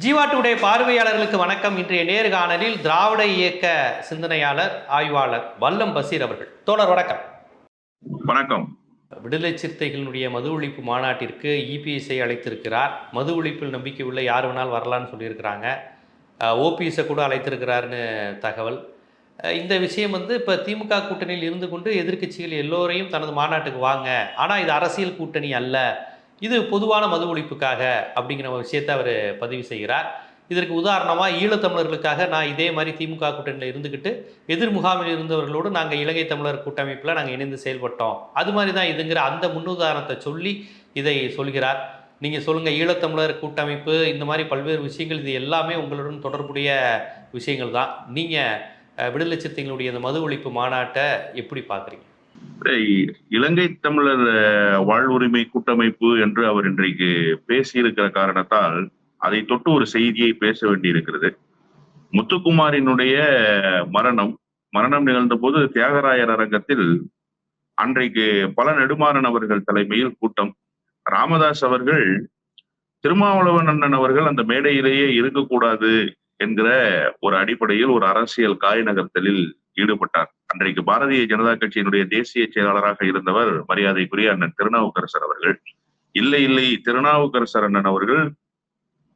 Jeeva today பார்வையாளர்களுக்கு வணக்கம். இன்றைய நேர்காணலில் திராவிட இயக்க சிந்தனையாளர் ஆய்வாளர் வல்லம் பசீர் அவர்கள். தோழர் வணக்கம். வணக்கம். விடுதலை சிறுத்தைகளினுடைய மது ஒழிப்பு மாநாட்டிற்கு இபிஎஸ்ஐ அழைத்திருக்கிறார். மது ஒழிப்பில் நம்பிக்கை உள்ள யார் வேணாலும் வரலான்னு சொல்லியிருக்கிறாங்க. ஓபிஎஸை கூட அழைத்திருக்கிறாருன்னு தகவல். இந்த விஷயம் வந்து இப்போ திமுக கூட்டணியில் இருந்து கொண்டு எதிர்க்கட்சிகள் எல்லோரையும் தனது மாநாட்டுக்கு வாங்க. ஆனால் இது அரசியல் கூட்டணி அல்ல. இது பொதுவான மது ஒழிப்புக்காக அப்படிங்கிற ஒரு விஷயத்தை அவர் பதிவு செய்கிறார். இதற்கு உதாரணமாக ஈழத்தமிழர்களுக்காக நான் இதே மாதிரி திமுக கூட்டணியில் இருந்துக்கிட்டு எதிர் முகாமில் இருந்தவர்களோடு நாங்கள் இலங்கை தமிழர் கூட்டமைப்பில் நாங்கள் இணைந்து செயல்பட்டோம். அது மாதிரி தான் இதுங்கிற அந்த முன்னுதாரணத்தை சொல்லி இதை சொல்கிறார். நீங்கள் சொல்லுங்கள் ஈழத்தமிழர் கூட்டமைப்பு இந்த மாதிரி பல்வேறு விஷயங்கள் இது எல்லாமே உங்களுடன் தொடர்புடைய விஷயங்கள் தான். நீங்கள் விடுதலை சிறுத்தைகளுடைய இந்த மது ஒழிப்பு மாநாட்டை எப்படி பார்க்குறீங்க? இலங்கை தமிழர் வாழ்வுரிமை கூட்டமைப்பு என்று அவர் இன்றைக்கு பேசியிருக்கிற காரணத்தால் அதை தொட்டு ஒரு செய்தியை பேச வேண்டியிருக்கிறது. முத்துக்குமாரினுடைய மரணம் மரணம் நிகழ்ந்த போது தியாகராயர் அரங்கத்தில் அன்றைக்கு பல நெடுமாறன் அவர்கள் தலைமையில் கூட்டம். ராமதாஸ் அவர்கள் திருமாவளவன் அண்ணன் அவர்கள் அந்த மேடையிலேயே இருக்கக்கூடாது என்கிற ஒரு அடிப்படையில் ஒரு அரசியல் காய் நகர்த்தலில் ஈடுபட்டார். அன்றைக்கு பாரதிய ஜனதா கட்சியினுடைய தேசிய செயலாளராக இருந்தவர் மரியாதைக்குரிய அண்ணன் திருநாவுக்கரசர் அவர்கள். இல்லை இல்லை திருநாவுக்கரசர் அண்ணன் அவர்கள்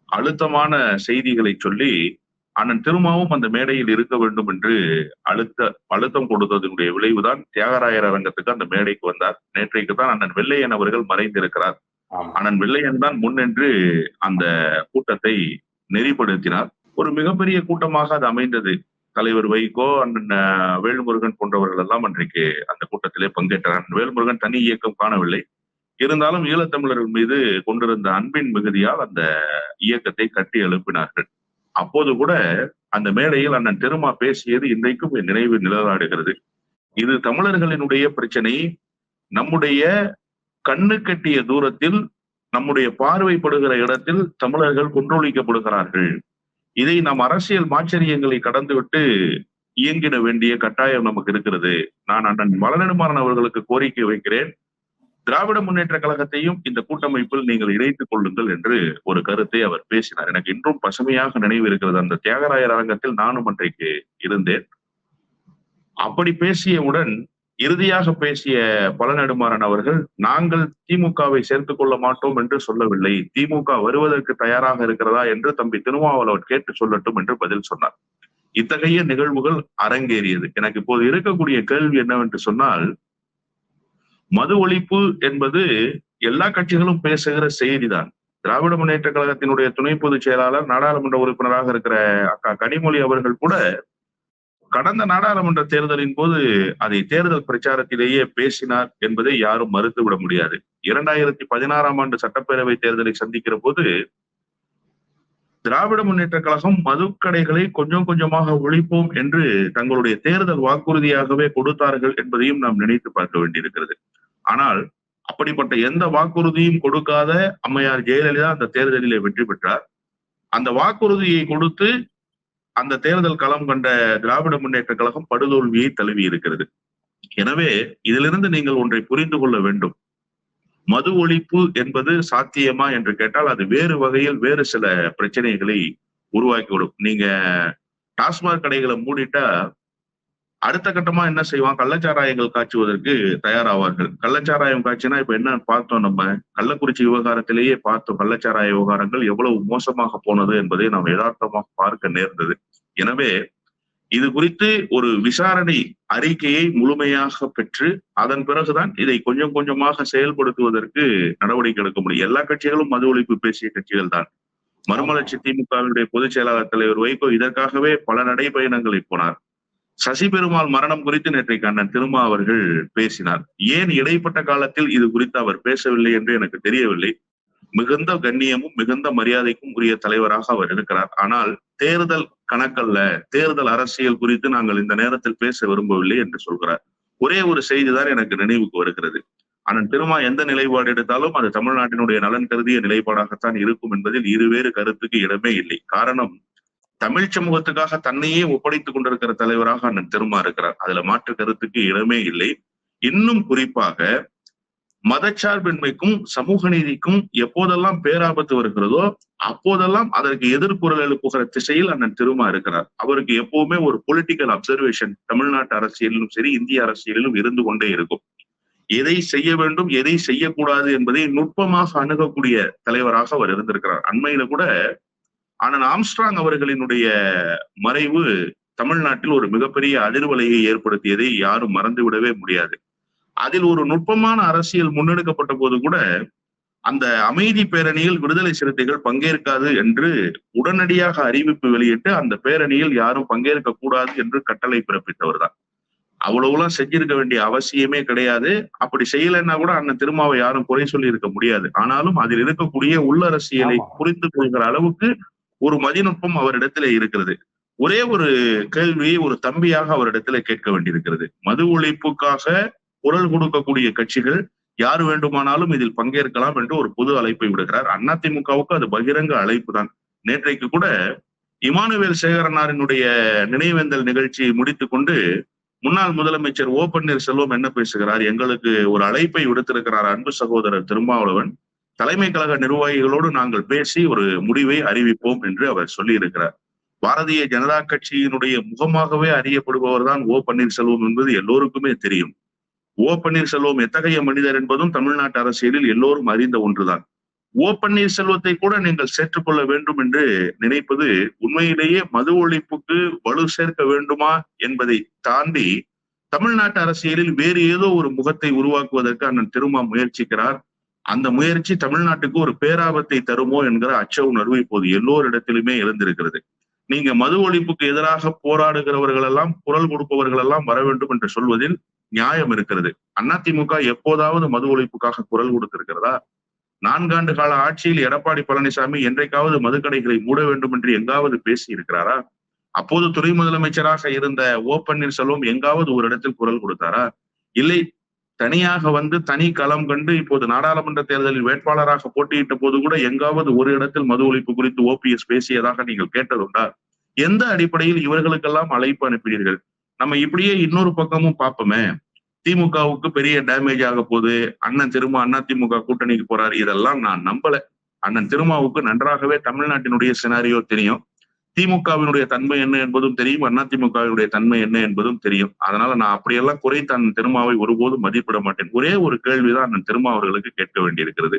அழுத்தமான செய்திகளை சொல்லி அண்ணன் திருமாவும் அந்த மேடையில் இருக்க வேண்டும் என்று அழுத்த அழுத்தம் கொடுத்ததனுடைய விளைவுதான் தியாகராயர் அரங்கத்துக்கு அந்த மேடைக்கு வந்தார். நேற்றைக்கு தான் அண்ணன் வெள்ளையன் அவர்கள் மறைந்திருக்கிறார். அண்ணன் வெள்ளையன் தான் முன்னின்று அந்த கூட்டத்தை நெறிப்படுத்தினார். ஒரு மிகப்பெரிய கூட்டமாக அது அமைந்தது. தலைவர் வைகோ அண்ணன் வேல்முருகன் போன்றவர்கள் எல்லாம் அன்றைக்கு அந்த கூட்டத்திலே பங்கேற்றார் வேல்முருகன் தனி இயக்கம் காணவில்லை. இருந்தாலும் ஈழத்தமிழர்கள் மீது கொண்டிருந்த அன்பின் மிகுதியால் அந்த இயக்கத்தை கட்டி எழுப்பினார்கள். அப்போது கூட அந்த மேடையில் அண்ணன் திருமா பேசியது இன்றைக்கும் என் நினைவு நிழலாடுகிறது. இது தமிழர்களினுடைய பிரச்சனை. நம்முடைய கண்ணு கட்டிய தூரத்தில் நம்முடைய பார்வைப்படுகிற இடத்தில் தமிழர்கள் கொன்றொழிக்கப்படுகிறார்கள். இதை நாம் அரசியல் மாச்சரியங்களை கடந்துவிட்டு இயங்கிட வேண்டிய கட்டாயம் நமக்கு இருக்கிறது. நான் அண்ணன் மலநெடுமாறன் அவர்களுக்கு கோரிக்கை வைக்கிறேன். திராவிட முன்னேற்ற கழகத்தையும் இந்த கூட்டமைப்பில் நீங்கள் இணைத்துக் கொள்ளுங்கள் என்று ஒரு கருத்தை அவர் பேசினார். எனக்கு இன்றும் பசுமையாக நினைவு இருக்கிறது. அந்த தியாகராயர் அரங்கத்தில் நானும் அன்றைக்கு இருந்தேன். அப்படி பேசியவுடன் இறுதியாக பேசிய பழநெடுமாறன் அவர்கள் நாங்கள் திமுகவை சேர்த்துக் கொள்ள மாட்டோம் என்று சொல்லவில்லை. திமுக வருவதற்கு தயாராக இருக்கிறதா? என்று தம்பி திருமாவளவன் கேட்டு சொல்லட்டும் என்று பதில் சொன்னார். இத்தகைய நிகழ்வுகள் அரங்கேறியது. எனக்கு இப்போது இருக்கக்கூடிய கேள்வி என்னவென்று சொன்னால் மது ஒழிப்பு என்பது எல்லா கட்சிகளும் பேசுகிற செய்திதான். திராவிட முன்னேற்ற கழகத்தினுடைய துணை பொதுச் செயலாளர் நாடாளுமன்ற உறுப்பினராக இருக்கிற அக்கா கனிமொழி அவர்கள் கூட கடந்த நாடாளுமன்ற தேர்தலின் போது அதை தேர்தல் பிரச்சாரத்திலேயே பேசினார் என்பதை யாரும் மறுத்துவிட முடியாது. இரண்டாயிரத்தி பதினாறாம் ஆண்டு சட்டப்பேரவை தேர்தலை சந்திக்கிற போது திராவிட முன்னேற்ற கழகம் மதுக்கடைகளை கொஞ்சம் கொஞ்சமாக ஒழிப்போம் என்று தங்களுடைய தேர்தல் வாக்குறுதியாகவே கொடுத்தார்கள் என்பதையும் நாம் நினைத்து பார்க்க வேண்டியிருக்கிறது. ஆனால் அப்படிப்பட்ட எந்த வாக்குறுதியும் கொடுக்காத அம்மையார் ஜெயலலிதா அந்த தேர்தலிலே வெற்றி பெற்றார். அந்த வாக்குறுதியை கொடுத்து அந்த தேர்தல் களம் கண்ட திராவிட முன்னேற்ற கழகம் படுதோல்வியை தழுவி இருக்கிறது. எனவே இதிலிருந்து நீங்கள் ஒன்றை புரிந்து கொள்ள வேண்டும். மது ஒழிப்பு என்பது சாத்தியமா என்று கேட்டால் அது வேறு வகையில் வேறு சில பிரச்சனைகளை உருவாக்கிவிடும் நீங்க டாஸ்மாக் கடைகளை மூடிட்டா அடுத்த கட்டமா என்ன செய்வான்? கள்ளச்சாராயங்கள் காய்ச்சுவதற்கு தயாராவார்கள். கள்ளச்சாராயம் காய்ச்சினா இப்ப என்ன பார்த்தோம் நம்ம? கள்ளக்குறிச்சி விவகாரத்திலேயே பார்த்தோம் கள்ளச்சாராய விவகாரங்கள் எவ்வளவு மோசமாக போனது என்பதை நாம் யதார்த்தமாக பார்க்க நேர்ந்தது. எனவே இது குறித்து ஒரு விசாரணை அறிக்கையை முழுமையாக பெற்று அதன் பிறகுதான் இதை கொஞ்சம் கொஞ்சமாக செயல்படுத்துவதற்கு நடவடிக்கை எடுக்க முடியும். எல்லா கட்சிகளும் மது ஒழிப்பு பேசிய கட்சிகள் தான். மறுமலர்ச்சி திமுகவினுடைய பொதுச் செயலாளர் தலைவர் வைகோ இதற்காகவே பல நடைபயணங்களை போனார். சசி பெருமாள் மரணம் குறித்து நேற்றைக்கு அண்ணன் திருமா அவர்கள் பேசினார். ஏன் இடைப்பட்ட காலத்தில் இது குறித்து அவர் பேசவில்லை என்று எனக்கு தெரியவில்லை. மிகுந்த கண்ணியமும் மிகுந்த மரியாதைக்கும் உரிய தலைவராக அவர் இருக்கிறார். ஆனால் தேர்தல் கணக்கல்ல தேர்தல் அரசியல் குறித்து நாங்கள் இந்த நேரத்தில் பேச விரும்பவில்லை என்று சொல்கிறார். ஒரே ஒரு செய்திதான் எனக்கு நினைவுக்கு வருகிறது. அண்ணன் திருமா எந்த நிலைப்பாடு எடுத்தாலும் அது தமிழ்நாட்டினுடைய நலன் கருதிய நிலைப்பாடாகத்தான் இருக்கும் என்பதில் இருவேறு கருத்துக்கு இடமே இல்லை. காரணம் தமிழ் சமூகத்துக்காக தன்னையே ஒப்படைத்துக் கொண்டிருக்கிற தலைவராக அண்ணன் திருமா இருக்கிறார். அதுல மாற்று கருத்துக்கு இடமே இல்லை. இன்னும் குறிப்பாக மதச்சார்பின்மைக்கும் சமூக நீதிக்கும் எப்போதெல்லாம் பேராபத்து வருகிறதோ அப்போதெல்லாம் அதற்கு எதிர்குரல் எழுப்புகிற திசையில் அண்ணன் திருமா இருக்கிறார். அவருக்கு எப்பவுமே ஒரு பொலிட்டிக்கல் அப்சர்வேஷன் தமிழ்நாட்டு அரசியலிலும் சரி இந்திய அரசியலிலும் இருந்து கொண்டே இருக்கும். எதை செய்ய வேண்டும் எதை செய்யக்கூடாது என்பதை நுட்பமாக அணுகக்கூடிய தலைவராக அவர் இருந்திருக்கிறார். அண்மையில கூட அண்ணன் ஆம்ஸ்ட்ராங் அவர்களினுடைய மறைவு தமிழ்நாட்டில் ஒரு மிகப்பெரிய அதிர்வலையை ஏற்படுத்தியதை யாரும் மறந்துவிடவே முடியாது. அதில் ஒரு நுட்பமான அரசியல் முன்னெடுக்கப்பட்ட போது கூட அந்த அமைதி பேரணியில் விடுதலை சிறுத்தைகள் பங்கேற்காது என்று உடனடியாக அறிவிப்பு வெளியிட்டு அந்த பேரணியில் யாரும் பங்கேற்க கூடாது என்று கட்டளை பிறப்பித்தவர் தான் அவ்வளவுலாம் செஞ்சிருக்க வேண்டிய அவசியமே கிடையாது. அப்படி செய்யலைன்னா கூட அண்ணன் திருமாவை யாரும் குறை சொல்லி இருக்க முடியாது. ஆனாலும் அதில் இருக்கக்கூடிய உள்ளரசியலை. புரிந்து கொள்கிற அளவுக்கு ஒரு மதிநுட்பம் அவரிடத்துல இருக்கிறது. ஒரே ஒரு கேள்வியை ஒரு தம்பியாக அவரிடத்துல கேட்க வேண்டியிருக்கிறது. மது ஒழிப்புக்காக குரல் கொடுக்கக்கூடிய கட்சிகள் யார் வேண்டுமானாலும் இதில் பங்கேற்கலாம் என்று ஒரு பொது அழைப்பை விடுகிறார். அதிமுகவுக்கு அது பகிரங்க அழைப்பு தான். நேற்றைக்கு கூட இமானுவேல் சேகரனாரினுடைய நினைவேந்தல் நிகழ்ச்சியை முடித்து கொண்டு முன்னாள் முதலமைச்சர் ஓ பன்னீர்செல்வம் என்ன பேசுகிறார்? எங்களுக்கு ஒரு அழைப்பை விடுத்திருக்கிறார் அன்பு சகோதரர் திருமாவளவன். தலைமை கழக நிர்வாகிகளோடு நாங்கள் பேசி ஒரு முடிவை அறிவிப்போம் என்று அவர் சொல்லியிருக்கிறார். பாரதிய ஜனதா கட்சியினுடைய முகமாகவே அறியப்படுபவர் தான் ஓ பன்னீர்செல்வம் என்பது எல்லோருக்குமே தெரியும். ஓ பன்னீர்செல்வம் எத்தகைய மனிதர் என்பதும் தமிழ்நாட்டு அரசியலில் எல்லோரும் அறிந்த ஒன்றுதான். ஓ பன்னீர்செல்வத்தை கூட நீங்கள் சேர்த்துக்கொள்ள வேண்டும் என்று நினைப்பது உண்மையிலேயே மது ஒழிப்புக்கு வலு சேர்க்க வேண்டுமா என்பதை தாண்டி தமிழ்நாட்டு அரசியலில் வேறு ஏதோ ஒரு முகத்தை உருவாக்குவதற்கு அண்ணன் திருமா முயற்சிக்கிறார். அந்த முயற்சி தமிழ்நாட்டுக்கு ஒரு பேராபத்தை தருமோ என்கிற அச்ச உணர்வு இப்போது எல்லோரிடத்திலுமே எழுந்திருக்கிறது. நீங்க மது ஒழிப்புக்கு எதிராக போராடுகிறவர்கள் எல்லாம் குரல் கொடுப்பவர்கள் எல்லாம் வர வேண்டும் என்று சொல்வதில் நியாயம் இருக்கிறது. அதிமுக எப்போதாவது மது ஒழிப்புக்காக குரல் கொடுத்திருக்கிறதா? நான்காண்டு கால ஆட்சியில் எடப்பாடி பழனிசாமி என்றைக்காவது மதுக்கடைகளை மூட வேண்டும் என்று எங்காவது பேசி இருக்கிறாரா அப்போது துணை முதலமைச்சராக இருந்த ஓ பன்னீர்செல்வம் எங்காவது ஒரு இடத்தில் குரல் கொடுத்தாரா? இல்லை தனியாக வந்து தனி களம் கண்டு இப்போது நாடாளுமன்ற தேர்தலில் வேட்பாளராக போட்டியிட்ட போது கூட எங்காவது ஒரு இடத்தில் மது ஒழிப்பு குறித்து ஓபிஎஸ் பேசியதாக நீங்கள் கேட்டதுண்டா எந்த அடிப்படையில் இவர்களுக்கெல்லாம் அழைப்பு அனுப்பினீர்கள்? நம்ம இப்படியே இன்னொரு பக்கமும் பார்ப்போமே. திமுகவுக்கு பெரிய டேமேஜ் ஆக போகுது. அண்ணன் திருமா அண்ணா திமுக கூட்டணிக்கு போறாரு. இதெல்லாம் நான் நம்பல. அண்ணன் திருமாவுக்கு நன்றாகவே தமிழ்நாட்டினுடைய சினாரியோ தெரியும். திமுகவினுடைய தன்மை என்ன என்பதும் தெரியும். அதிமுகவினுடைய தன்மை என்ன என்பதும் தெரியும். அதனால நான் அப்படியெல்லாம் குறை தன் திருமாவை ஒருபோதும் மதிப்பிட மாட்டேன். ஒரே ஒரு கேள்விதான் அண்ணன் திருமா அவர்களுக்கு கேட்க வேண்டியிருக்கிறது.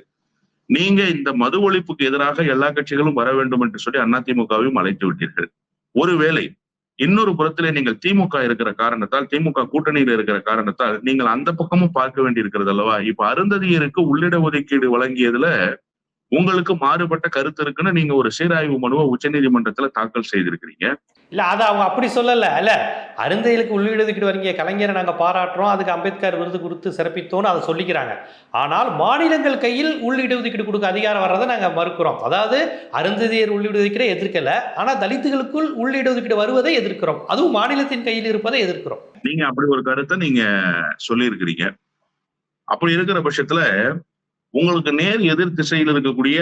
நீங்க இந்த மது ஒழிப்புக்கு எதிராக எல்லா கட்சிகளும் வர வேண்டும் என்று சொல்லி அதிமுகவையும் அழைத்து விட்டீர்கள். ஒருவேளை இன்னொரு புறத்திலே நீங்கள் திமுக இருக்கிற காரணத்தால் திமுக கூட்டணியில் இருக்கிற காரணத்தால் நீங்கள் அந்த பக்கமும் பார்க்க வேண்டியிருக்கிறது அல்லவா? இப்ப அருந்ததியருக்கு உள்ளிட ஒதுக்கீடு வழங்கியதுல உங்களுக்கு மாறுபட்ட கருத்து இருக்குன்னு நீங்க ஒரு சீராய்வு மனுவை உச்சநீதிமன்றத்துல தாக்கல் செய்திருக்கிறீங்க. இல்ல அது அவங்க அப்படி சொல்லல. இல்ல அருந்தைகளுக்கு உள்ளீடுக்கிட்டு வரீங்க. கலைஞரை நாங்க பாராட்டுறோம். அதுக்கு அம்பேத்கர் விருது கொடுத்து சிறப்பித்தோம்னு அதை சொல்லிக்கிறாங்க. ஆனால் மாநிலங்கள் கையில் உள்ளீடு ஒதுக்கீடு கொடுக்க அதிகாரம் வர்றதை நாங்க மறுக்கிறோம். அதாவது அருந்ததியர் உள்ளீடு ஒதுக்கீடு எதிர்க்கல. ஆனா தலித்துகளுக்குள் உள்ளீடு ஒதுக்கீடு வருவதை எதிர்க்கிறோம். அதுவும் மாநிலத்தின் கையில் இருப்பதை எதிர்க்கிறோம். நீங்க அப்படி ஒரு கருத்தை நீங்க சொல்லியிருக்கிறீங்க. அப்படி இருக்கிற பட்சத்துல உங்களுக்கு நேர் எதிர் திசையில் இருக்கக்கூடிய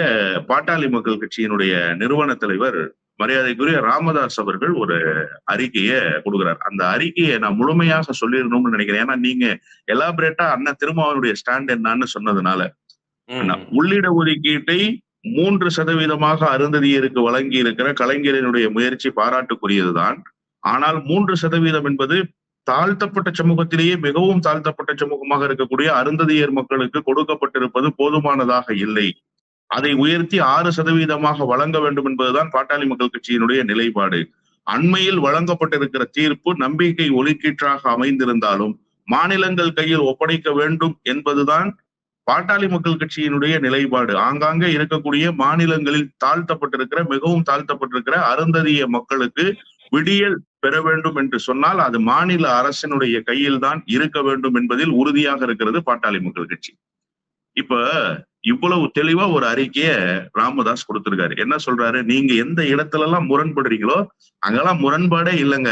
பாட்டாளி மக்கள் கட்சியினுடைய நிறுவன தலைவர் மரியாதைக்குரிய ராமதாஸ் அவர்கள் ஒரு அறிக்கையை கொடுக்குறார். அந்த அறிக்கையை நான் முழுமையாக சொல்லிடணும்னு நினைக்கிறேன். ஏன்னா நீங்க எலாபரேட்டா அண்ணன் திருமாவனுடைய ஸ்டாண்ட் என்னன்னு சொன்னதுனால. உள்ளிட ஒதுக்கீட்டை மூன்று சதவீதமாக அருந்ததியருக்கு வழங்கி இருக்கிற கலைஞரினுடைய முயற்சி பாராட்டுக்குரியதுதான். ஆனால் மூன்று சதவீதம் என்பது தாழ்த்தப்பட்ட சமூகத்திலேயே மிகவும் தாழ்த்தப்பட்ட சமூகமாக இருக்கக்கூடிய அருந்ததியர் மக்களுக்கு கொடுக்கப்பட்டிருப்பது போதுமானதாக இல்லை. அதை உயர்த்தி ஆறு சதவீதமாக வழங்க வேண்டும் என்பதுதான் பாட்டாளி மக்கள் கட்சியினுடைய நிலைப்பாடு. அண்மையில் வழங்கப்பட்டிருக்கிற தீர்ப்பு நம்பிக்கை ஒலிக்கீற்றாக அமைந்திருந்தாலும் மாநிலங்கள் கையில் ஒப்படைக்க வேண்டும் என்பதுதான் பாட்டாளி மக்கள் கட்சியினுடைய நிலைப்பாடு. ஆங்காங்கே இருக்கக்கூடிய மாநிலங்களில் தாழ்த்தப்பட்டிருக்கிற மிகவும் தாழ்த்தப்பட்டிருக்கிற அருந்ததிய மக்களுக்கு விடியல் பெற வேண்டும் என்று சொன்னால் அது மாநில அரசினுடைய கையில் தான் இருக்க வேண்டும் என்பதில் உறுதியாக இருக்கிறது பாட்டாளி மக்கள் கட்சி. இப்ப இவ்வளவு தெளிவா ஒரு அறிக்கைய ராமதாஸ் கொடுத்திருக்காரு. என்ன சொல்றாரு? நீங்க எந்த இடத்துல எல்லாம் முரண்படுறீங்களோ அங்கெல்லாம் முரண்பாடே இல்லைங்க.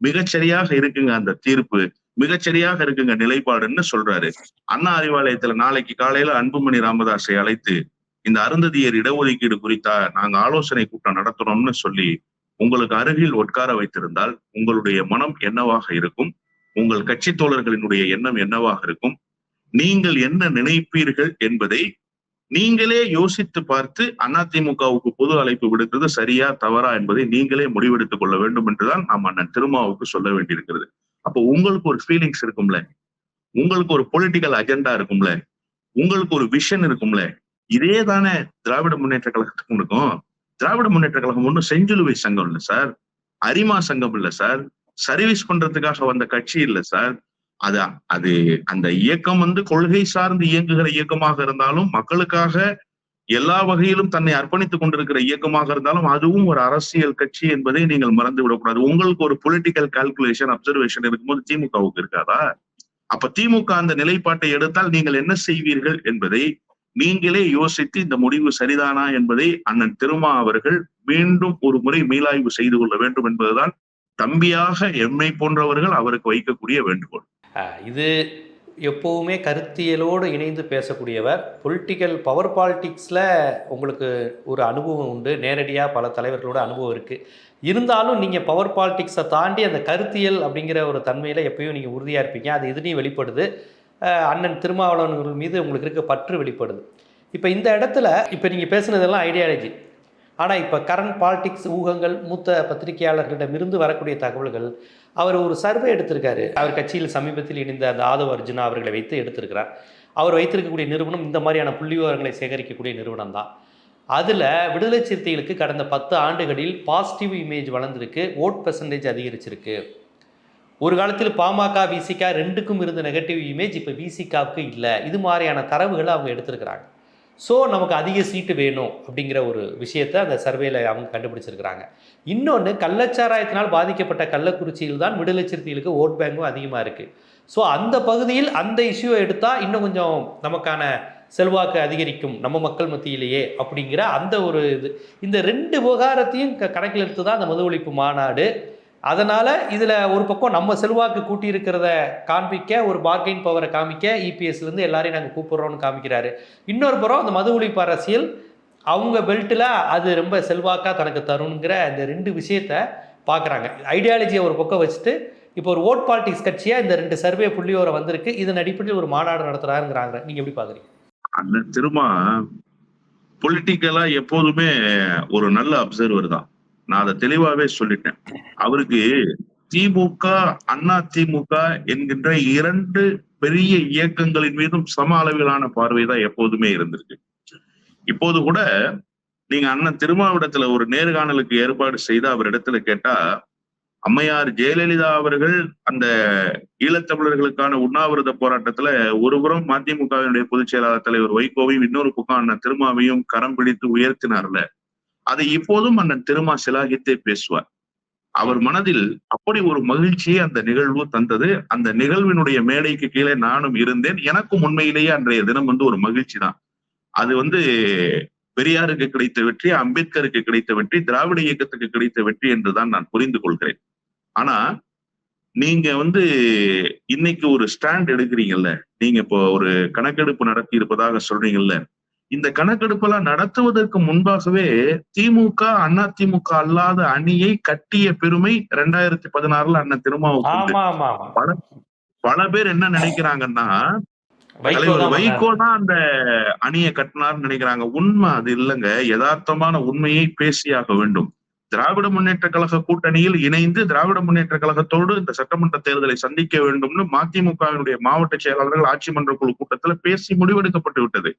மிகச்சரியாக இருக்குங்க அந்த தீர்ப்பு. மிகச்சரியாக இருக்குங்க நிலைப்பாடுன்னு சொல்றாரு. அண்ணா அறிவாலயத்துல நாளைக்கு காலையில அன்புமணி ராமதாஸை அழைத்து இந்த அருந்ததியர் இடஒதுக்கீடு குறித்தா நாங்க ஆலோசனை கூட்டம் நடத்துறோம்னு சொல்லி உங்களுக்கு அருகில் உட்கார வைத்திருந்தால் உங்களுடைய மனம் என்னவாக இருக்கும்? உங்கள் கட்சி தோழர்களினுடைய எண்ணம் என்னவாக இருக்கும்? நீங்கள் என்ன நினைப்பீர்கள் என்பதை நீங்களே யோசித்து பார்த்து அதிமுகவுக்கு பொது அழைப்பு விடுத்தது சரியா தவறா என்பதை நீங்களே முடிவெடுத்துக் கொள்ள வேண்டும் என்றுதான் நாம் அண்ணன் திருமாவுக்கு சொல்ல வேண்டியிருக்கிறது. அப்போ உங்களுக்கு ஒரு ஃபீலிங்ஸ் இருக்கும்ல? உங்களுக்கு ஒரு பொலிட்டிக்கல் அஜெண்டா இருக்கும்ல? உங்களுக்கு ஒரு விஷன் இருக்கும்ல? இதே தானே திராவிட முன்னேற்ற கழகத்துக்கும் இருக்கும். திராவிட முன்னேற்ற கழகம் ஒன்றும் செஞ்சிலுவை சங்கம் இல்ல சார். அரிமா சங்கம் இல்ல சார். சர்வீஸ் பண்றதுக்காக வந்த கட்சி இல்ல சார். அது அது அந்த இயக்கம் வந்து கொள்கை சார்ந்து இயங்குகிற இயக்கமாக இருந்தாலும் மக்களுக்காக எல்லா வகையிலும் தன்னை அர்ப்பணித்துக் கொண்டிருக்கிற இயக்கமாக இருந்தாலும் அதுவும் ஒரு அரசியல் கட்சி என்பதை நீங்கள் மறந்து விடக்கூடாது. உங்களுக்கு ஒரு பொலிட்டிக்கல் கால்குலேஷன் அப்சர்வேஷன் இருக்கும்போது திமுகவுக்கு இருக்காதா? அப்ப திமுக அந்த நிலைப்பாட்டை எடுத்தால் நீங்கள் என்ன செய்வீர்கள் என்பதை நீங்களே யோசித்து இந்த முடிவு சரிதானா என்பதை அண்ணன் திருமா அவர்கள் மீண்டும் ஒரு முறை மீளாய்வு செய்து கொள்ள வேண்டும் என்பதுதான் தம்பியாக எம்மை போன்றவர்கள் அவருக்கு வைக்கக்கூடிய வேண்டுகோள். இது எப்போவுமே கருத்தியலோடு இணைந்து பேசக்கூடியவர். பொலிட்டிக்கல் பவர் பாலிட்டிக்ஸில் உங்களுக்கு ஒரு அனுபவம் உண்டு. நேரடியாக பல தலைவர்களோட அனுபவம் இருக்குது இருந்தாலும் நீங்கள் பவர் பாலிட்டிக்ஸை தாண்டி அந்த கருத்தியல் அப்படிங்கிற ஒரு தன்மையில் எப்பயும் நீங்கள் உறுதியாக இருப்பீங்க. அது இதுலேயும் வெளிப்படுது. அண்ணன் திருமாவளவன்கள் மீது உங்களுக்கு இருக்க பற்று வெளிப்படுது. இப்போ இந்த இடத்துல இப்போ நீங்கள் பேசுனதெல்லாம் ஐடியாலஜி ஆனால் இப்போ கரண்ட் பாலிடிக்ஸ் ஊகங்கள் மூத்த பத்திரிகையாளர்களிடமிருந்து வரக்கூடிய தகவல்கள் அவர் ஒரு சர்வே எடுத்திருக்காரு. அவர் கட்சியில் சமீபத்தில் இணைந்த அந்த ஆதவ அர்ஜுனா அவர்களை வைத்து எடுத்திருக்கிறார். அவர் வைத்திருக்கக்கூடிய நிறுவனம் இந்த மாதிரியான புள்ளி விவரங்களை சேகரிக்கக்கூடிய நிறுவனம் தான். அதில் விடுதலை சிறுத்தைகளுக்கு கடந்த பத்து ஆண்டுகளில் பாசிட்டிவ் இமேஜ் வளர்ந்துருக்கு ஓட் பெர்சன்டேஜ் அதிகரிச்சிருக்கு. ஒரு காலத்தில் பாமக விசிகா ரெண்டுக்கும் இருந்த நெகட்டிவ் இமேஜ் இப்போ விசிகாவுக்கு இல்லை. இது மாதிரியான தரவுகளை அவங்க எடுத்திருக்கிறாங்க. ஸோ நமக்கு அதிக சீட்டு வேணும் அப்படிங்கிற ஒரு விஷயத்தை அந்த சர்வேல அவங்க கண்டுபிடிச்சிருக்கிறாங்க. இன்னொன்று கள்ளச்சாராயத்தினால் பாதிக்கப்பட்ட கள்ளக்குறிச்சியில் தான் விடுதலை சிறுத்தைகளுக்கு ஓட் பேங்கும் அதிகமாக இருக்குது ஸோ அந்த பகுதியில் அந்த இஷ்யூவை எடுத்தால் இன்னும் கொஞ்சம் நமக்கான செல்வாக்கு அதிகரிக்கும் நம்ம மக்கள் மத்தியிலேயே அப்படிங்கிற அந்த ஒரு இது. இந்த ரெண்டு விவகாரத்தையும் க கணக்கில் எடுத்து தான் அந்த மது ஒழிப்பு மாநாடு அதனால் இதில் ஒரு பக்கம் நம்ம செல்வாக்கு கூட்டியிருக்கிறத காண்பிக்க ஒரு பார்கெயின் பவரை காமிக்க இபிஎஸ்லேருந்து எல்லாரையும் நாங்கள் கூப்பிட்றோன்னு காமிக்கிறாரு. இன்னொரு புறம் அந்த மது ஒழிப்பு அரசியல் அவங்க பெல்ட்டில் அது ரொம்ப செல்வாக்காக தனக்கு தருணுங்கிற இந்த ரெண்டு விஷயத்த பார்க்குறாங்க ஐடியாலஜியை ஒரு பக்கம் வச்சுட்டு இப்போ ஒரு ஓட் பாலிட்டிக்ஸ் கட்சியாக இந்த ரெண்டு சர்வே புள்ளியோரை வந்திருக்கு. இதன் அடிப்படையில் ஒரு மாநாடு நடத்துகிறாருங்கிறாங்க நீங்கள் எப்படி பார்க்குறீங்க அந்த திரும்ப பொலிட்டிக்கலாக எப்போதுமே ஒரு நல்ல அப்சர்வர் தான். நான் அதை தெளிவாவே சொல்லிட்டேன். அவருக்கு திமுக அண்ணா திமுக என்கின்ற இரண்டு பெரிய இயக்கங்களின் மீதும் சம அளவிலான பார்வை தான் எப்போதுமே இருந்திருக்கு. இப்போது கூட நீங்க அண்ணன் திருமாவிடத்துல ஒரு நேர்காணலுக்கு ஏற்பாடு செய்து அவர் இடத்துல கேட்டா அம்மையார் ஜெயலலிதா அவர்கள் அந்த ஈழத்தமிழர்களுக்கான உண்ணாவிரத போராட்டத்துல ஒருபுறம் மதிமுகவினுடைய பொதுச் செயலாளர் தலைவர் வைகோவையும் இன்னொரு பக்கம் அண்ணன் திருமாவையும் கரம் பிடித்து உயர்த்தினார்ல. அதை இப்போதும் அண்ணன் திருமா சிலாகித்தே பேசுவார். அவர் மனதில் அப்படி ஒரு மகிழ்ச்சியை அந்த நிகழ்வு தந்தது. அந்த நிகழ்வினுடைய மேடைக்கு கீழே நானும் இருந்தேன். எனக்கும் உண்மையிலேயே அன்றைய தினம் வந்து ஒரு மகிழ்ச்சி தான். அது வந்து பெரியாருக்கு கிடைத்த வெற்றி அம்பேத்கருக்கு கிடைத்த வெற்றி திராவிட இயக்கத்துக்கு கிடைத்த வெற்றி என்றுதான் நான் புரிந்து கொள்கிறேன். ஆனா நீங்க வந்து இன்னைக்கு ஒரு ஸ்டாண்ட் எடுக்கிறீங்கல்ல நீங்க இப்போ ஒரு கணக்கெடுப்பு நடத்தி இருப்பதாக சொல்றீங்கல்ல இந்த கணக்கெடுப்பெல்லாம் நடத்துவதற்கு முன்பாகவே திமுக அண்ணா திமுக அல்லாத அணியை கட்டிய பெருமை ரெண்டாயிரத்தி பதினாறுல அண்ணன் திருமாவுக்கு பல பேர் என்ன நினைக்கிறாங்கன்னா வைகோ தான் அந்த அணியை கட்டினார்னு நினைக்கிறாங்க. உண்மை அது இல்லைங்க. யதார்த்தமான உண்மையை பேசியாக வேண்டும். திராவிட முன்னேற்ற கழக கூட்டணியில் இணைந்து திராவிட முன்னேற்ற கழகத்தோடு இந்த சட்டமன்ற தேர்தலை சந்திக்க வேண்டும்னு மதிமுகவினுடைய மாவட்ட செயலாளர்கள் ஆட்சி மன்ற குழு கூட்டத்துல பேசி முடிவெடுக்கப்பட்டு விட்டது.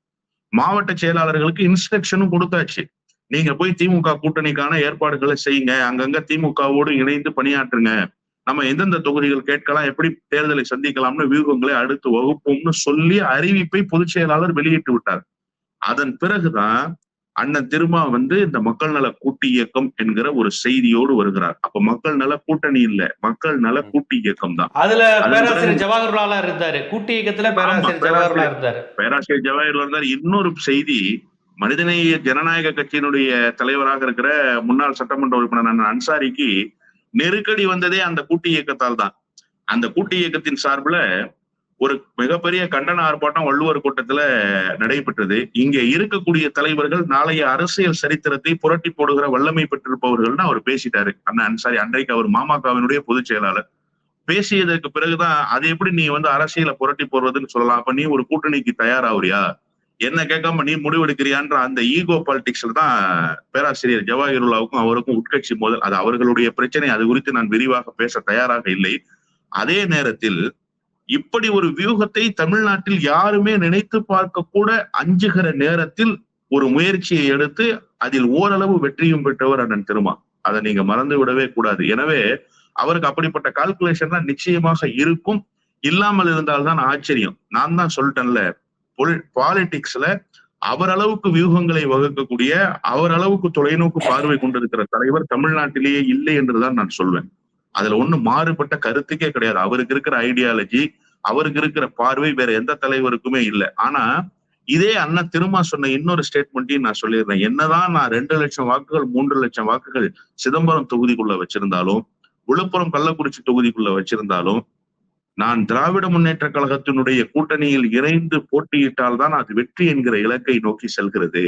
மாவட்ட செயலாளர்களுக்கு இன்ஸ்ட்ரக்ஷனும் கொடுத்தாச்சு. நீங்க போய் திமுக கூட்டணிக்கான ஏற்பாடுகளை செய்யுங்க. அங்கங்க திமுகவோடு இணைந்து பணியாற்றுங்க. நம்ம எந்தெந்த தொகுதிகள் கேட்கலாம் எப்படி தேர்தலை சந்திக்கலாம்னு வியூகங்களை அடுத்து வகுப்போம்னு சொல்லி அறிவிப்பை பொதுச் செயலாளர் வெளியிட்டு விட்டார். அதன் பிறகுதான் அண்ணன் திருமா வந்து இந்த மக்கள் நல கூட்டு இயக்கம் என்கிற ஒரு செய்தியோடு வருகிறார். அப்ப மக்கள் நல கூட்டணி இல்ல. மக்கள் நல கூட்டு இயக்கம் தான். அதுல அது பேராசிரியர் ஜவஹர்லாலா இருந்தாரு. கூட்டு இயக்கத்துல பேராசிரியர் ஜவஹர்லால் இருந்தாரு. பேராசிரியர் ஜவாஹர் வந்தார் இன்னொரு செய்தி மனிதநேய ஜனநாயக கட்சியினுடைய தலைவராக இருக்கிற முன்னாள் சட்டமன்ற உறுப்பினர் அண்ணன் அன்சாரிக்கு நெருக்கடி வந்ததே அந்த கூட்டு இயக்கத்தால் தான். அந்த கூட்டு இயக்கத்தின் சார்பில் ஒரு மிகப்பெரிய கண்டன ஆர்ப்பாட்டம் வள்ளுவர் கூட்டத்துல நடைபெற்றது. இங்க இருக்கக்கூடிய தலைவர்கள் நாளைய அரசியல் சரித்திரத்தை புரட்டி போடுகிற வல்லமை பெற்றிருப்பவர்கள்னு அவர் பேசிட்டாரு. அண்ணன் அன்சாரி அன்றைக்கு அவர் மாமகவினுடைய பொதுச் செயலாளர். பேசியதற்கு பிறகுதான் அது எப்படி நீ வந்து அரசியல புரட்டி போடுறதுன்னு சொல்லலாம். அப்ப நீ ஒரு கூட்டணிக்கு தயாராகுறியா? என்ன கேட்காம நீ முடிவெடுக்கிறியான்ற அந்த ஈகோ பாலிடிக்ஸ்ல தான் பேராசிரியர் ஜவாஹிருல்லாவுக்கும் அவருக்கும் உட்கட்சி மோதல் அது அவர்களுடைய பிரச்சனை அது குறித்து நான் விரிவாக பேச தயாராக இல்லை. அதே நேரத்தில் இப்படி ஒரு வியூகத்தை தமிழ்நாட்டில் யாருமே நினைத்து பார்க்க கூட அஞ்சுகிற நேரத்தில் ஒரு முயற்சியை எடுத்து அதில் ஓரளவு வெற்றியும் பெற்றவர் அண்ணன் திருமா. அதை நீங்க மறந்து விடவே கூடாது. எனவே அவருக்கு அப்படிப்பட்ட கால்குலேஷன் நிச்சயமாக இருக்கும். இல்லாமல் இருந்தால்தான் ஆச்சரியம். நான் தான் சொல்லிட்டேன்ல பாலிடிக்ஸ்ல அவரளவுக்கு வியூகங்களை வகுக்கக்கூடிய அவரளவுக்கு தொலைநோக்கு பார்வை கொண்டிருக்கிற தலைவர் தமிழ்நாட்டிலேயே இல்லை என்றுதான் நான் சொல்வேன். அதுல ஒண்ணு மாறுபட்ட கருத்துக்கே கிடையாது. அவருக்கு இருக்கிற ஐடியாலஜி அவருக்கு இருக்கிற பார்வை வேற எந்த தலைவருக்குமே இல்லை. ஆனா இதே அண்ணன் திருமா சொன்ன இன்னொரு ஸ்டேட்மெண்ட்டையும் நான் சொல்லிடுறேன். என்னதான் நான் ரெண்டு லட்சம் வாக்குகள் மூன்று லட்சம் வாக்குகள் சிதம்பரம் தொகுதிக்குள்ள வச்சிருந்தாலும் விழுப்புரம் கள்ளக்குறிச்சி தொகுதிக்குள்ள வச்சிருந்தாலும் நான் திராவிட முன்னேற்ற கழகத்தினுடைய கூட்டணியில் இணைந்து போட்டியிட்டால் தான் அது வெற்றி என்கிற இலக்கை நோக்கி செல்கிறது.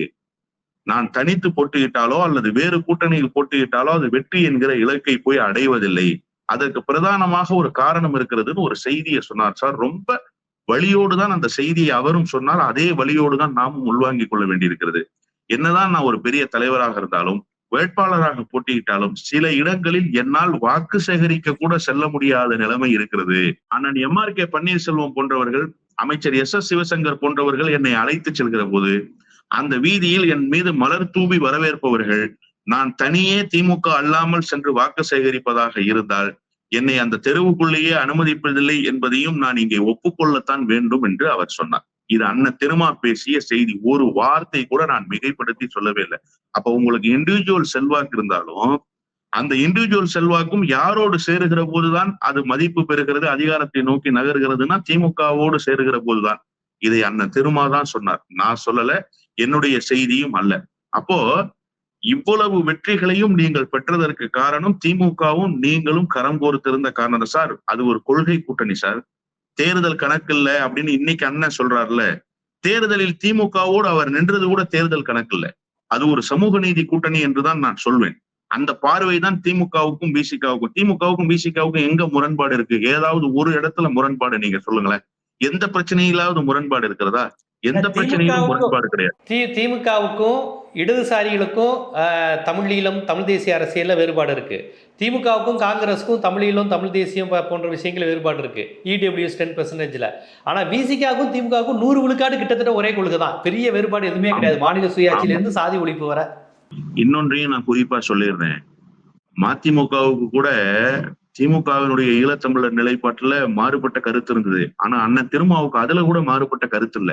நான் தனித்து போட்டியிட்டாலோ அல்லது வேறு கூட்டணியில் போட்டியிட்டாலோ அது வெற்றி என்கிற இலக்கை போய் அடைவதில்லை. அதற்கு பிரதானமாக ஒரு காரணம் இருக்கிறதுன்னு ஒரு செய்தியை சொன்னார் சார். ரொம்ப வழியோடு தான் அந்த செய்தியை அவரும் சொன்னார். அதே வழியோடு தான் நாமும் உள்வாங்கிக் கொள்ள வேண்டியிருக்கிறது. என்னதான் நான் ஒரு பெரிய தலைவராக இருந்தாலும் வேட்பாளராக போட்டியிட்டாலும் சில இடங்களில் என்னால் வாக்கு சேகரிக்க கூட செல்ல முடியாத நிலைமை இருக்கிறது. அண்ணன் எம் ஆர் கே பன்னீர்செல்வம் போன்றவர்கள் அமைச்சர் எஸ் எஸ் சிவசங்கர் போன்றவர்கள் என்னை அழைத்து செல்கிற போது அந்த வீதியில் என் மீது மலர் தூவி வரவேற்பவர்கள் நான் தனியே திமுக அல்லாமல் சென்று வாக்கு சேகரிப்பதாக இருந்தால் என்னை அந்த தெருவுக்குள்ளேயே அனுமதிப்பதில்லை என்பதையும் நான் இங்கே ஒப்புக்கொள்ளத்தான் வேண்டும் என்று அவர் சொன்னார். இது அண்ணன் திருமா பேசிய செய்தி. ஒரு வார்த்தை கூட நான் மிகைப்படுத்தி சொல்லவே இல்லை. அப்ப உங்களுக்கு இண்டிவிஜுவல் செல்வாக்கு இருந்தாலும் அந்த இண்டிவிஜுவல் செல்வாக்கும் யாரோடு சேருகிற போதுதான் அது மதிப்பு பெறுகிறது அதிகாரத்தை நோக்கி நகர்கிறதுனா திமுகவோடு சேருகிற போதுதான். இதை அண்ணன் திருமா தான் சொன்னார். நான் சொல்லல என்னுடைய செய்தியும் அல்ல. அப்போ இவ்வளவு வெற்றிகளையும் நீங்கள் பெற்றதற்கு காரணம் திமுகவும் நீங்களும் கரம் கோர்த்திருந்த காரணம் சார். அது ஒரு கொள்கை கூட்டணி சார். தேர்தல் கணக்கில்ல அப்படின்னு இன்னைக்கு அண்ணன் சொல்றாருல தேர்தலில் திமுகவோடு அவர் நின்றது கூட தேர்தல் கணக்கில்ல அது ஒரு சமூக நீதி கூட்டணி என்றுதான் நான் சொல்வேன். அந்த பார்வை தான் திமுகவுக்கும் பிசிகாவுக்கும். திமுகவுக்கும் பிசிகாவுக்கும் எங்க முரண்பாடு இருக்கு? ஏதாவது ஒரு இடத்துல முரண்பாடு நீங்க சொல்லுங்களேன். எந்த பிரச்சனையிலாவது முரண்பாடு இருக்கிறதா? எந்த பிரச்சனையிலும் முரண்பாடு கிடையாது. திமுகவுக்கும் இடதுசாரிகளுக்கும் தமிழீழம் தமிழ் தேசிய அரசியலில் வேறுபாடு இருக்கு. திமுகவுக்கும் காங்கிரஸுக்கும் தமிழீழம் தமிழ் தேசியம் போன்ற விஷயங்கள் வேறுபாடு இருக்கு. இடபிள்யூஎஸ் டென் பெர்சன்டேஜில் ஆனால் விசிகாவுக்கும் திமுகவுக்கும் நூறு விழுக்காடு கிட்டத்தட்ட ஒரே கொள்கை தான். பெரிய வேறுபாடு எதுவுமே கிடையாது. மாநில சுயாட்சியிலேருந்து சாதி ஒழிப்பு வர. இன்னொன்றையும் நான் குறிப்பா சொல்லிடுறேன். மதிமுகவுக்கு கூட திமுகவினுடைய ஈழத்தமிழர் நிலைப்பாட்டுல மாறுபட்ட கருத்து இருந்தது. ஆனா அண்ணன் திருமாவுக்கு அதுல கூட மாறுபட்ட கருத்து இல்ல.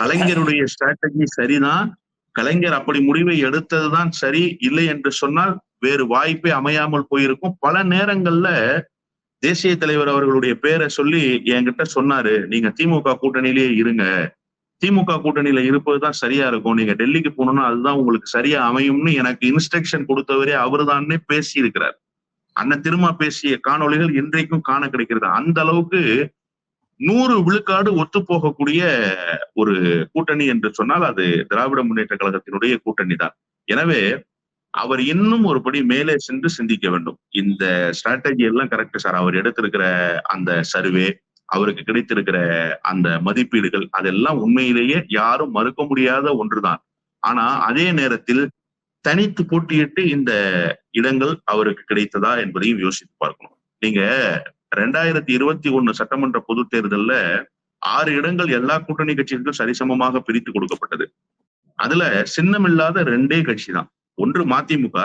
கலைஞருடைய ஸ்ட்ராட்டஜி சரிதான். கலைஞர் அப்படி முடிவை எடுத்ததுதான் சரி இல்லை என்று சொன்னால் வேறு வாய்ப்பே அமையாமல் போயிருக்கும். பல நேரங்கள்ல தேசிய தலைவர் அவர்களுடைய பேரை சொல்லி என்கிட்ட சொன்னாரு. நீங்க திமுக கூட்டணியிலேயே இருங்க. திமுக கூட்டணியில இருப்பதுதான் சரியா இருக்கும். நீங்க டெல்லிக்கு போகணும்னா அதுதான் உங்களுக்கு சரியா அமையும்னு எனக்கு இன்ஸ்ட்ரக்ஷன் கொடுத்தவரே அவர்தானே பேசி இருக்கிறார் அண்ணன் திருமா பேசிய காணொளிகள் இன்றைக்கும் காண கிடைக்கிறது. அந்த அளவுக்கு நூறு விழுக்காடு ஒத்து போகக்கூடிய ஒரு கூட்டணி என்று சொன்னால் அது திராவிட முன்னேற்ற கழகத்தினுடைய கூட்டணி தான் எனவே அவர் இன்னும் ஒரு படி மேலே சென்று சிந்திக்க வேண்டும். இந்த ஸ்ட்ராட்டஜி எல்லாம் கரெக்ட் சார் அவர் எடுத்திருக்கிற அந்த சர்வே அவருக்கு கிடைத்திருக்கிற அந்த மதிப்பீடுகள் அதெல்லாம் உண்மையிலேயே யாரும் மறுக்க முடியாத ஒன்றுதான். ஆனா அதே நேரத்தில் தனித்து போட்டியிட்டு இந்த இடங்கள் அவருக்கு கிடைத்ததா என்பதையும் யோசித்து பார்க்கணும். நீங்க ரெண்டாயிரத்தி இருபத்தி ஒண்ணு சட்டமன்ற பொது தேர்தல்ல ஆறு இடங்கள் எல்லா கூட்டணி கட்சிகளுக்கும் சரிசமமாக பிரித்து கொடுக்கப்பட்டது. அதுல சின்னமில்லாத ரெண்டே கட்சி தான். ஒன்று மதிமுக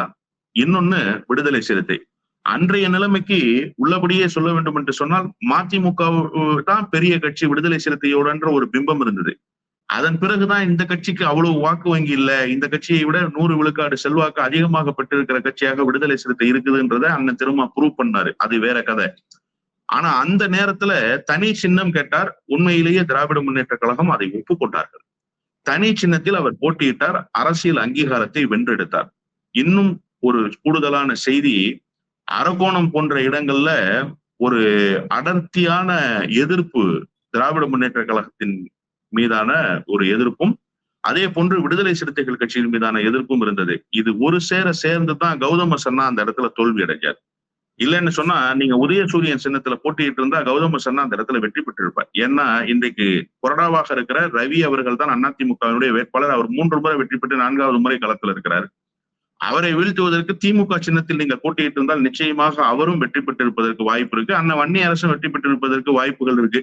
இன்னொன்னு விடுதலை சிறுத்தை. அன்றைய நிலைமைக்கு உள்ளபடியே சொல்ல வேண்டும் என்று சொன்னால் மதிமுக தான் பெரிய கட்சி விடுதலை சிறுத்தையோடன்ற ஒரு பிம்பம் இருந்தது. அதன் பிறகுதான் இந்த கட்சிக்கு அவ்வளவு வாக்கு வங்கி இல்ல. இந்த கட்சியை விட நூறு விழுக்காடு செல்வாக்கு அதிகமாக பெற்றிருக்கிற கட்சியாக விடுதலை சிறுத்தை இருக்குதுன்றத அண்ணன் திரும்ப ப்ரூவ் பண்ணாரு. அது வேற கதை. ஆனா அந்த நேரத்துல தனி சின்னம் கேட்டார். உண்மையிலேயே திராவிட முன்னேற்ற கழகம் அதை ஒப்புக்கொண்டார்கள். தனி சின்னத்தில் அவர் போட்டியிட்டார். அரசியல் அங்கீகாரத்தை வென்றெடுத்தார். இன்னும் ஒரு கூடுதலான செய்தி அரக்கோணம் போன்ற இடங்கள்ல ஒரு அடர்த்தியான எதிர்ப்பு திராவிட முன்னேற்ற கழகத்தின் மீதான ஒரு எதிர்ப்பும் அதே போன்று விடுதலை சிறுத்தைகள் கட்சியின் மீதான எதிர்ப்பும் இருந்தது. இது ஒரு சேர சேர்ந்து தான் கௌதம சன்னா அந்த இடத்துல தோல்வி அடைஞ்சார் இல்லைன்னு சொன்னா நீங்க உதயசூரியன் சின்னத்துல போட்டிட்டு இருந்தா கௌதம சன்னா அந்த இடத்துல வெற்றி பெற்றிருப்பார். ஏன்னா இன்றைக்கு கொறடாவாக இருக்கிற ரவி அவர்கள் தான் அதிமுகவினுடைய வேட்பாளர். அவர் மூன்று முறை வெற்றி பெற்று நான்காவது முறை களத்துல இருக்கிறார். அவரை வீழ்த்துவதற்கு திமுக சின்னத்தில் நீங்க போட்டியிட்டு இருந்தால் நிச்சயமாக அவரும் வெற்றி பெற்றிருப்பதற்கு வாய்ப்பு இருக்கு. அந்த வன்னி அரசும் வெற்றி பெற்றிருப்பதற்கு வாய்ப்புகள் இருக்கு.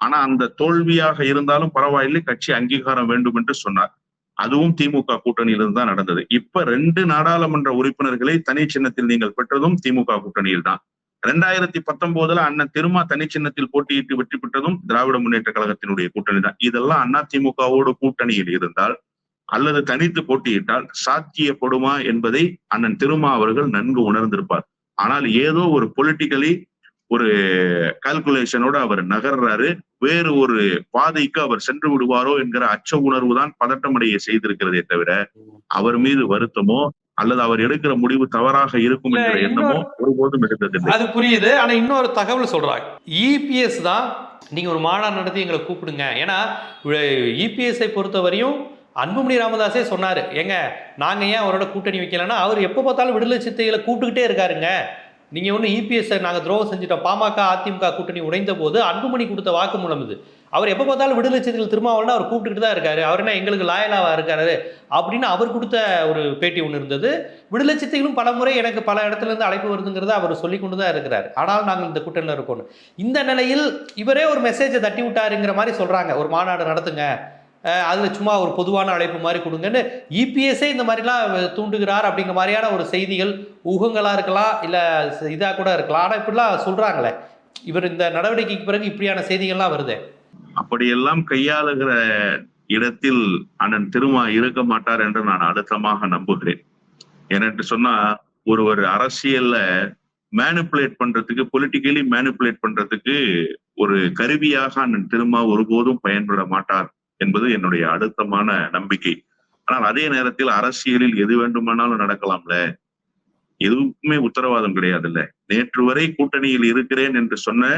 ஆனா அந்த தோல்வியாக இருந்தாலும் பரவாயில்லை. கட்சி அங்கீகாரம் வேண்டும் என்று சொன்னார். அதுவும் திமுக கூட்டணியிலிருந்து தான் நடந்தது. இப்ப ரெண்டு நாடாளுமன்ற உறுப்பினர்களை தனி சின்னத்தில் நீங்கள் பெற்றதும் திமுக கூட்டணியில் தான். ரெண்டாயிரத்தி பத்தொன்பதுல அண்ணன் திருமா தனி சின்னத்தில் போட்டியிட்டு வெற்றி பெற்றதும் திராவிட முன்னேற்ற கழகத்தினுடைய கூட்டணி தான். இதெல்லாம் அண்ணா திமுகவோடு கூட்டணியில் இருந்தால் அல்லது தனித்து போட்டியிட்டால் சாத்தியப்படுமா என்பதை அண்ணன் திருமா அவர்கள் நன்கு உணர்ந்திருப்பார். ஆனால் ஏதோ ஒரு பொலிட்டிக்கலி ஒரு கால்குலேஷனோட அவர் நகர்றாரு. வேறு ஒரு பாதைக்கு அவர் சென்று விடுவாரோ என்கிற அச்ச உணர்வு தான் பதட்டமடைய செய்திருக்கிறதே தவிர அவர் மீது வருத்தமோ அல்லது அவர் எடுக்கிற முடிவு தவறாக இருக்கும் என்கிற இல்ல, எண்ணமோ ஒருபோதும் எடுத்ததில்லை அது புரியுது. ஆனா இன்னொரு தகவல் சொல்றாங்க. இபிஎஸ் தான் நீங்க ஒரு மாநாடு நடத்தி எங்களை கூப்பிடுங்க. ஏன்னா இபிஎஸ்ஐ பொறுத்தவரையும் அன்புமணி ராமதாஸே சொன்னாரு. ஏங்க நாங்க ஏன் அவரோட கூட்டணி வைக்கலன்னா அவர் எப்போ பார்த்தாலும் விடுதலை சித்தைகளை கூப்பிட்டுக்கிட்டே இருக்காருங்க. நீங்கள் ஒன்று இபிஎஸ்ஐ நாங்கள் துரோகம் செஞ்சுட்டோம். பாமக அதிமுக கூட்டணி உடைந்த போது அன்புமணி கொடுத்த வாக்குமூலம் இது. அவர் எப்போ பார்த்தாலும் விடுதலை சிறுத்தைகள் திருமாவளவன் அவர் கூப்பிட்டுக்கிட்டு தான் இருக்காரு. அவர் என்ன எங்களுக்கு லாயலாவாக இருக்காரு அப்படின்னு அவர் கொடுத்த ஒரு பேட்டி ஒன்று இருந்தது. விடுதலை சித்தைகளும் பல முறை எனக்கு பல இடத்துலேருந்து அழைப்பு வருதுங்கிறத அவர் சொல்லி கொண்டு தான் இருக்கிறார். ஆனால் நாங்கள் இந்த கூட்டணியில் இருக்கோம் இந்த நிலையில் இவரே ஒரு மெசேஜை தட்டி விட்டாருங்கிற மாதிரி சொல்கிறாங்க ஒரு மாநாடு நடத்துங்க. அதில் சும்மா ஒரு பொதுவான அழைப்பு மாதிரி கொடுங்கன்னு இபிஎஸ்ஸே இந்த மாதிரிலாம் தூண்டுகிறார் அப்படிங்கிற மாதிரியான ஒரு செய்திகள் ஊகங்களாக இருக்கலாம் இல்லை இதாக கூட இருக்கலாம். ஆனால் இப்படிலாம் சொல்கிறாங்களே இவர் இந்த நடவடிக்கைக்கு பிறகு இப்படியான செய்திகள்லாம் வருதே. அப்படியெல்லாம் கையாளுகிற இடத்தில் அண்ணன் திருமா இருக்க மாட்டார் என்று நான் அழுத்தமாக நம்புகிறேன். ஏனென்று சொன்னா ஒருவர் அரசியல்ல மேனிப்புலேட் பண்றதுக்கு பொலிட்டிக்கலி மேனிப்புலேட் பண்றதுக்கு ஒரு கருவியாக அண்ணன் திருமா ஒருபோதும் பயன்பட மாட்டார். என்பது என்னுடைய அழுத்தமான நம்பிக்கை. ஆனால் அதே நேரத்தில் அரசியலில் எது வேண்டுமானாலும் நடக்கலாம்ல? எதுவுமே உத்தரவாதம் கிடையாதுல்ல. நேற்று வரை கூட்டணியில் இருக்கிறேன் என்று சொன்ன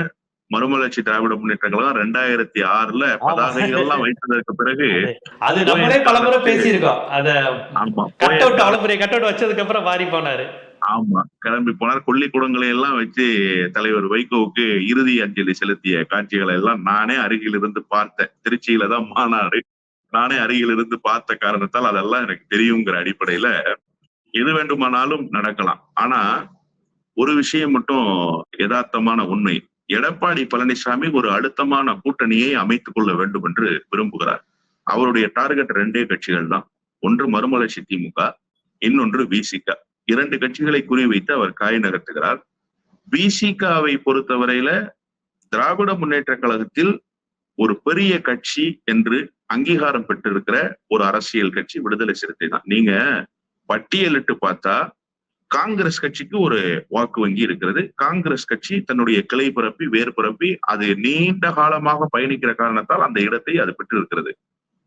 மறுமலர்ச்சி திராவிட முன்னேற்ற கழகம் ரெண்டாயிரத்தி ஆறுல பதாகைகள்லாம் வைத்ததற்கு பிறகு அது நம்மளே பல முறை பேசியிருக்கோம். அத ஆமா கட் அவுட் அவ்வளவு பெரிய கட் அவுட் வச்சதுக்கு அப்புறம் மாறி போனாரு. ஆமா. கிளம்பி போனார். கொல்லி குடங்களை எல்லாம் வச்சு தலைவர் வைகோவுக்கு இறுதி அஞ்சலி செலுத்திய காட்சிகளை எல்லாம் நானே அருகில் இருந்து பார்த்தேன். திருச்சியில தான் மாநாடு. நானே அருகில் இருந்து பார்த்த காரணத்தால் அதெல்லாம் எனக்கு தெரியுங்கிற அடிப்படையில எது வேண்டுமானாலும் நடக்கலாம். ஆனா ஒரு விஷயம் மட்டும் யதார்த்தமான உண்மை. எடப்பாடி பழனிசாமி ஒரு அழுத்தமான கூட்டணியை அமைத்துக் கொள்ள வேண்டும் என்று விரும்புகிறார். அவருடைய டார்கெட் ரெண்டே கட்சிகள் தான். ஒன்று மறுமலர்ச்சி திமுக இன்னொன்று விசிக இரண்டு கட்சிகளை குறிவைத்து அவர் காய் நகர்த்துகிறார். பிசிகாவை பொறுத்தவரையில திராவிட முன்னேற்ற கழகத்தில் ஒரு பெரிய கட்சி என்று அங்கீகாரம் பெற்றிருக்கிற ஒரு அரசியல் கட்சி விடுதலை சிறுத்தை தான். நீங்க பட்டியலிட்டு பார்த்தா காங்கிரஸ் கட்சிக்கு ஒரு வாக்கு வங்கி இருக்கிறது. காங்கிரஸ் கட்சி தன்னுடைய கிளை பரப்பி வேர் பரப்பி அது நீண்ட காலமாக பயணிக்கிற காரணத்தால் அந்த இடத்தை அது பெற்றிருக்கிறது.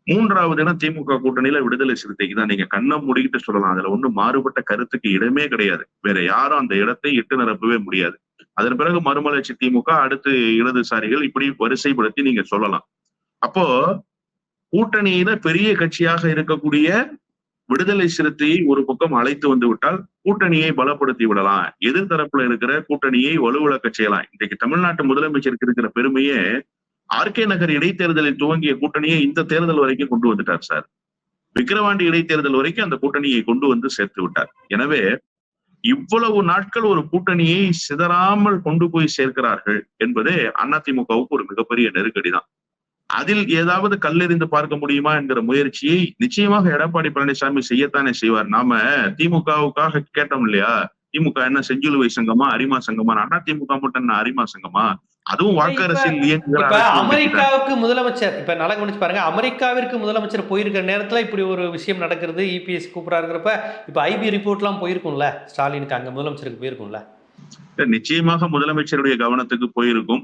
மூன்றாவது இடம் திமுக கூட்டணியில விடுதலை சிறுத்தைக்கு தான். நீங்க கண்ணை மூடிக்கிட்டு சொல்லலாம். அதுல ஒன்றும் மாறுபட்ட கருத்துக்கு இடமே கிடையாது. வேற யாரும் அந்த இடத்தை இட்டு நிரப்பவே முடியாது. அதன் பிறகு மறுமலர்ச்சி திமுக அடுத்து இடதுசாரிகள் இப்படி வரிசைப்படுத்தி நீங்க சொல்லலாம். அப்போ கூட்டணியில பெரிய கட்சியாக இருக்கக்கூடிய விடுதலை சிறுத்தையை ஒரு பக்கம் அழைத்து வந்து விட்டால் கூட்டணியை பலப்படுத்தி விடலாம். எதிர்த்தரப்புல இருக்கிற கூட்டணியை வலுவிழக்க செய்யலாம். இன்றைக்கு தமிழ்நாட்டு முதலமைச்சருக்கு இருக்கிற பெருமையே ஆர்கே நகர் இடைத்தேர்தலில் துவங்கிய கூட்டணியை இந்த தேர்தல் வரைக்கும் கொண்டு வந்துட்டார் சார். விக்கிரவாண்டி இடைத்தேர்தல் வரைக்கும் அந்த கூட்டணியை கொண்டு வந்து சேர்த்து விட்டார். எனவே இவ்வளவு நாட்கள் ஒரு கூட்டணியை சிதறாமல் கொண்டு போய் சேர்க்கிறார்கள் என்பதே அதிமுகவுக்கு ஒரு மிகப்பெரிய நெருக்கடி தான். அதில் ஏதாவது கல்லெறிந்து பார்க்க முடியுமா என்கிற முயற்சியை நிச்சயமாக எடப்பாடி பழனிசாமி செய்யத்தானே செய்வார். நாம திமுகவுக்காக கேட்டோம் இல்லையா? திமுக என்ன செஞ்சிலுவை சங்கமா அரிமா சங்கமா அண்ணா மட்டும் என்ன அரிமா சங்கமா? அதுவும் வாக்கு அரசியல். அமெரிக்காவுக்கு முதலமைச்சர் இப்ப நல்லா கவனிச்சு பாருங்க அமெரிக்காவிற்கு முதலமைச்சர் போயிருக்கிற நேரத்துல இப்படி ஒரு விஷயம் நடக்கிறது இபிஎஸ் கூப்பிடாருங்கிறப்ப இப்ப ஐபி ரிப்போர்ட்லாம் போயிருக்கும்ல ஸ்டாலினுக்கு அங்க முதலமைச்சருக்கு போயிருக்கும்ல? நிச்சயமாக முதலமைச்சருடைய கவனத்துக்கு போயிருக்கும்.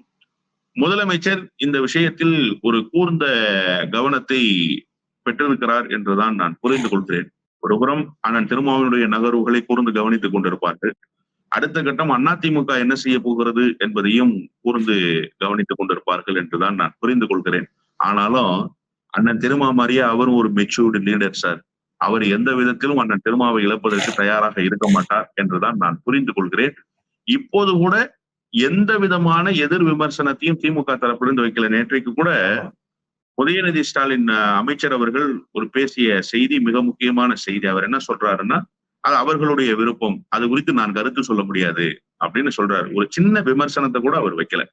முதலமைச்சர் இந்த விஷயத்தில் ஒரு கூர்ந்த கவனத்தை பெற்றிருக்கிறார் என்றுதான் நான் புரிந்து கொள்கிறேன். ஒருபுறம் அண்ணன் திருமாவளுடைய நகர்வுகளை கூர்ந்து கவனித்துக் கொண்டிருப்பார்கள். அடுத்த கட்டம் அதிமுக என்ன செய்ய போகிறது என்பதையும் கூர்ந்து கவனித்துக் கொண்டிருப்பார்கள் என்றுதான் நான் புரிந்து கொள்கிறேன். ஆனாலும் அண்ணன் திருமா அவரும் ஒரு மெச்சூர்டு லீடர் சார் அவர் எந்த விதத்திலும் அண்ணன் திருமாவை இழப்பதற்கு தயாராக இருக்க மாட்டார் என்றுதான் நான் புரிந்து கொள்கிறேன். இப்போது கூட எந்த விதமான எதிர் விமர்சனத்தையும் திமுக தரப்பிலிருந்து வைக்கல. நேற்றைக்கு கூட உதயநிதி ஸ்டாலின் அமைச்சர் அவர்கள் ஒரு பேசிய செய்தி மிக முக்கியமான செய்தி. அவர் என்ன சொல்றாருன்னா அது அவர்களுடைய விருப்பம். அது குறித்து நான் கருத்து சொல்ல முடியாது அப்படின்னு சொல்றாரு. ஒரு சின்ன விமர்சனத்தை கூட அவர் வைக்கல.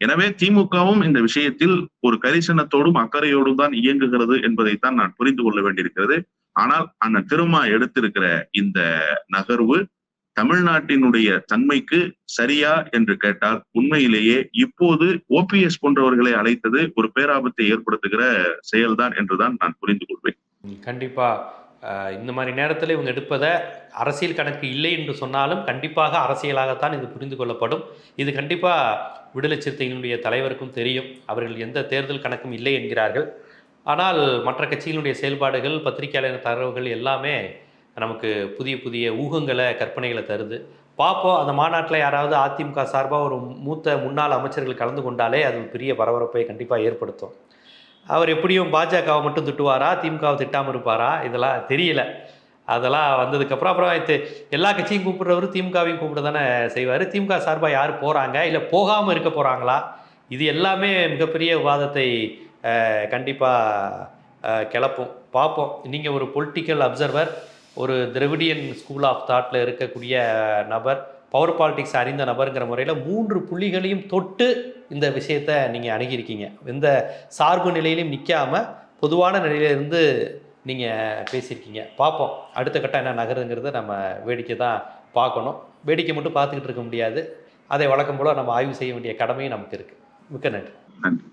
எனவே திமுகவும் இந்த விஷயத்தில் ஒரு கரிசனத்தோடும் அக்கறையோடும் தான் இயங்குகிறது என்பதைத்தான் நான் புரிந்து கொள்ள வேண்டியிருக்கிறது. ஆனால் அந்த திருமா எடுத்திருக்கிற இந்த நகர்வு தமிழ்நாட்டினுடைய தன்மைக்கு சரியா என்று கேட்டால் உண்மையிலேயே இப்போது ஓபிஎஸ் போன்றவர்களை அழைத்தது ஒரு பேராபத்தை ஏற்படுத்துகிற செயல்தான் என்றுதான் நான் புரிந்து கொள்வேன். கண்டிப்பா. இந்த மாதிரி நேரத்தில் இவங்க எடுப்பதை அரசியல் கணக்கு இல்லை என்று சொன்னாலும் கண்டிப்பாக அரசியலாகத்தான் இது புரிந்து கொள்ளப்படும். இது கண்டிப்பாக விடுதலை சிறுத்தைகளுடைய தலைவருக்கும் தெரியும். அவர்கள் எந்த தேர்தல் கணக்கும் இல்லை என்கிறார்கள். ஆனால் மற்ற கட்சிகளுடைய செயல்பாடுகள் பத்திரிகையாளர் தரவுகள் எல்லாமே நமக்கு புதிய புதிய ஊகங்களை கற்பனைகளை தருது. பார்ப்போம். அந்த மாநாட்டில் யாராவது அதிமுக சார்பாக ஒரு மூத்த முன்னாள் அமைச்சர்கள் கலந்து கொண்டாலே அது பெரிய பரபரப்பை கண்டிப்பாக ஏற்படுத்தும். அவர் எப்படியும் பாஜகவை மட்டும் திட்டுவாரா? திமுகவை திட்டாமல் இருப்பாரா? இதெல்லாம் தெரியல. அதெல்லாம் வந்ததுக்கப்புறம் அப்புறம் இது எல்லா கட்சியும் கூப்பிடுறவர் திமுகவையும் கூப்பிட தானே செய்வார். திமுக சார்பாக யார் போகிறாங்க இல்லை போகாமல் இருக்க போகிறாங்களா இது எல்லாமே மிகப்பெரிய விவாதத்தை கண்டிப்பாக கிளப்பும். பார்ப்போம். நீங்கள் ஒரு பொலிட்டிக்கல் அப்சர்வர் ஒரு திரவிடியன் ஸ்கூல் ஆஃப் தாட்டில் இருக்கக்கூடிய நபர் பவர் பாலிடிக்ஸ் அறிந்த நபருங்கிற முறையில் மூன்று புள்ளிகளையும் தொட்டு இந்த விஷயத்தை நீங்கள் அணுகியிருக்கீங்க. எந்த சார்பு நிலையிலையும் நிற்காம பொதுவான நிலையிலிருந்து நீங்கள் பேசியிருக்கீங்க. பார்ப்போம். அடுத்த கட்டம் என்ன நகருங்கிறத நம்ம வேடிக்கை தான் பார்க்கணும். வேடிக்கை மட்டும் பார்த்துக்கிட்டு இருக்க முடியாது. அதை வழக்கம் போல் நம்ம ஆய்வு செய்ய வேண்டிய கடமையும் நமக்கு இருக்குது மிக்க நன்றி. நன்றி.